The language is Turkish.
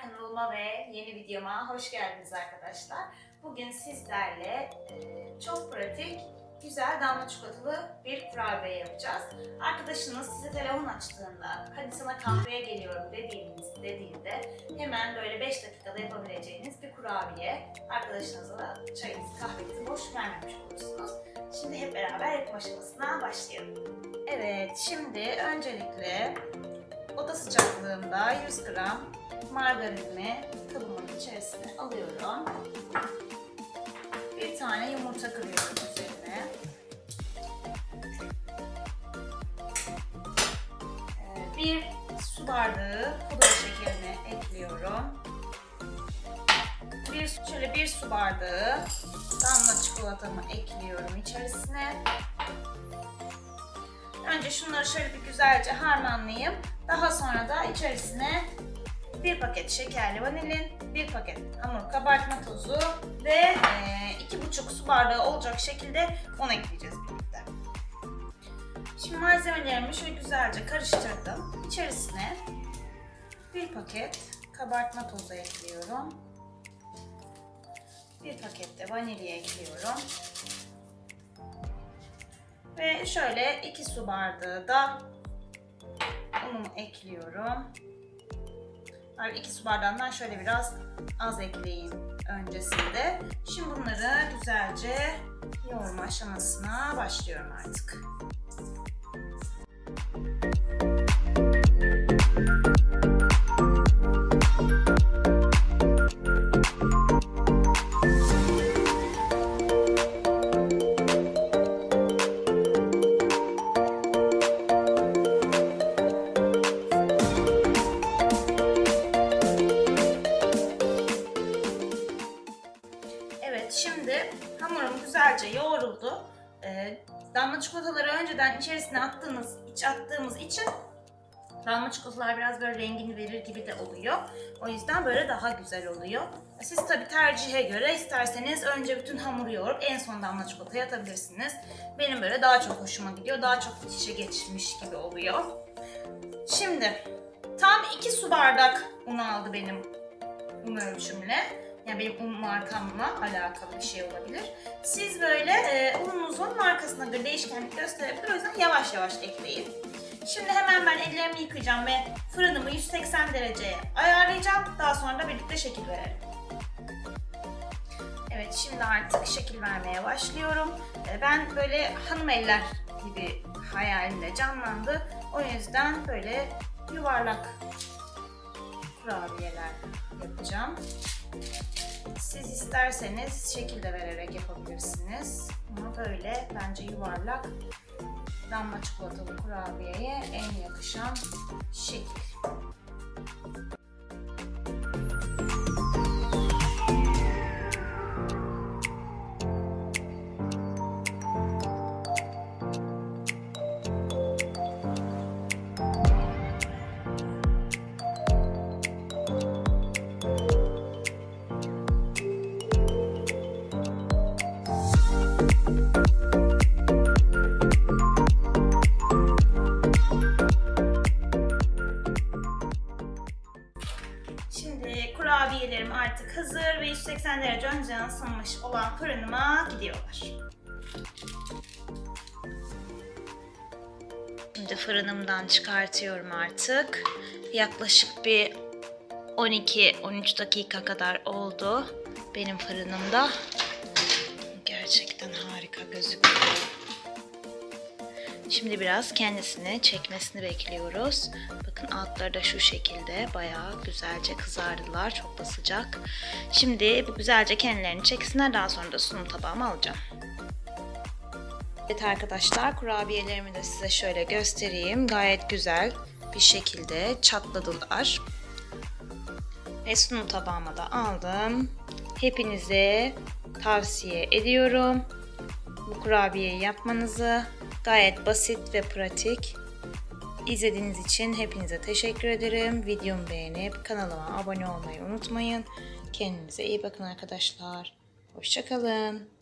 kanalıma ve yeni videoma hoş geldiniz arkadaşlar. Bugün sizlerle e, çok pratik, güzel damla çikolatalı bir kurabiye yapacağız. Arkadaşınız size telefon açtığında, hadi sana kahveye geliyorum dediğiniz, dediğinde hemen böyle 5 dakikada yapabileceğiniz bir kurabiye. Arkadaşınıza da çayınızı, kahvenizi boş vermemiş olursunuz. Şimdi hep beraber yapım aşamasına başlayalım. Evet, şimdi öncelikle oda sıcaklığında 100 gram margarinimi kabımın içerisine alıyorum. Bir tane yumurta kırıyorum üzerine. Ee, Bir su bardağı pudra şekerini ekliyorum. Bir, şöyle bir su bardağı damla çikolatamı ekliyorum içerisine. Önce şunları şöyle bir güzelce harmanlayayım. Daha sonra da içerisine bir paket şekerli vanilin, bir paket hamur kabartma tozu ve iki buçuk su bardağı olacak şekilde un ekleyeceğiz birlikte. Şimdi malzemelerimi şöyle güzelce karıştırdım. İçerisine bir paket kabartma tozu ekliyorum. Bir paket de vanilya ekliyorum. Ve şöyle 2 su bardağı da unumu ekliyorum. Yani 2 su bardağından şöyle biraz az ekleyin öncesinde. Şimdi bunları güzelce yoğurma aşamasına başlıyorum artık. Ee, damla çikolataları önceden içerisine attığımız, iç attığımız için damla çikolatalar biraz böyle rengini verir gibi de oluyor. O yüzden böyle daha güzel oluyor. Siz tabi tercihe göre isterseniz önce bütün hamuru yoğurup en son damla çikolatayı atabilirsiniz. Benim böyle daha çok hoşuma gidiyor. Daha çok iç içe geçmiş gibi oluyor. Şimdi tam 2 su bardak un aldı benim un ölçümle. Yani benim un markamla alakalı bir şey olabilir. Siz böyle e, ununuzun markasına göre değişkenlik gösterebilir. O yüzden yavaş yavaş ekleyin. Şimdi hemen ben ellerimi yıkayacağım ve fırınımı 180 dereceye ayarlayacağım. Daha sonra da birlikte şekil verelim. Evet şimdi artık şekil vermeye başlıyorum. E, Ben böyle hanım eller gibi hayalimde canlandı. O yüzden böyle yuvarlak kurabiyeler yapacağım. Siz isterseniz şekilde vererek yapabilirsiniz. Ama böyle bence yuvarlak damla çikolatalı kurabiyeye en yakışan şekil. Hazır ve 180 derece önceden ısınmış olan fırınıma gidiyorlar. Şimdi fırınımdan çıkartıyorum artık. Yaklaşık bir 12-13 dakika kadar oldu benim fırınımda. Gerçekten harika gözüküyor. Şimdi biraz kendisini çekmesini bekliyoruz. Bakın altları da şu şekilde bayağı güzelce kızardılar. Çok da sıcak. Şimdi bu güzelce kendilerini çeksinler. Daha sonra da sunum tabağıma alacağım. Evet arkadaşlar kurabiyelerimi de size şöyle göstereyim. Gayet güzel bir şekilde çatladılar. Ve sunum tabağıma da aldım. Hepinize tavsiye ediyorum. Bu kurabiyeyi yapmanızı gayet basit ve pratik. İzlediğiniz için hepinize teşekkür ederim. Videomu beğenip kanalıma abone olmayı unutmayın. Kendinize iyi bakın arkadaşlar. Hoşçakalın.